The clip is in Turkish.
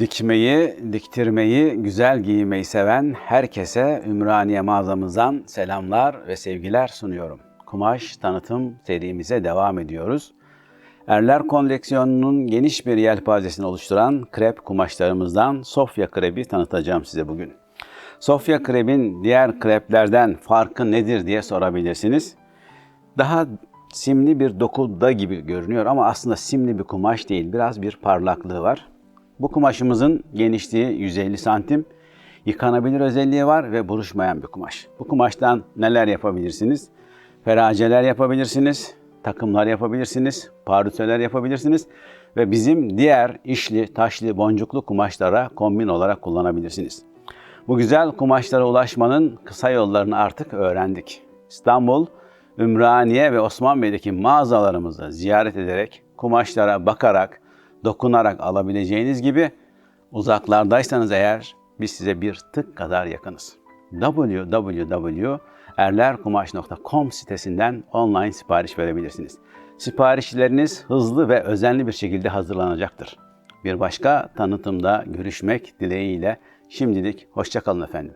Dikmeyi, diktirmeyi, güzel giymeyi seven herkese Ümraniye mağazamızdan selamlar ve sevgiler sunuyorum. Kumaş tanıtım serimize devam ediyoruz. Erler koleksiyonunun geniş bir yelpazesini oluşturan krep kumaşlarımızdan Sofya krebi tanıtacağım size bugün. Sofya krebin diğer kreplerden farkı nedir diye sorabilirsiniz. Daha simli bir dokuda gibi görünüyor ama aslında simli bir kumaş değil. Biraz bir parlaklığı var. Bu kumaşımızın genişliği 150 santim. Yıkanabilir özelliği var ve buruşmayan bir kumaş. Bu kumaştan neler yapabilirsiniz? Feraceler yapabilirsiniz, takımlar yapabilirsiniz, pardüseler yapabilirsiniz ve bizim diğer işli, taşlı, boncuklu kumaşlara kombin olarak kullanabilirsiniz. Bu güzel kumaşlara ulaşmanın kısa yollarını artık öğrendik. İstanbul, Ümraniye ve Osmanbey'deki mağazalarımızı ziyaret ederek, kumaşlara bakarak, dokunarak alabileceğiniz gibi uzaklardaysanız eğer biz size bir tık kadar yakınız. www.erlerkumaş.com sitesinden online sipariş verebilirsiniz. Siparişleriniz hızlı ve özenli bir şekilde hazırlanacaktır. Bir başka tanıtımda görüşmek dileğiyle şimdilik hoşçakalın efendim.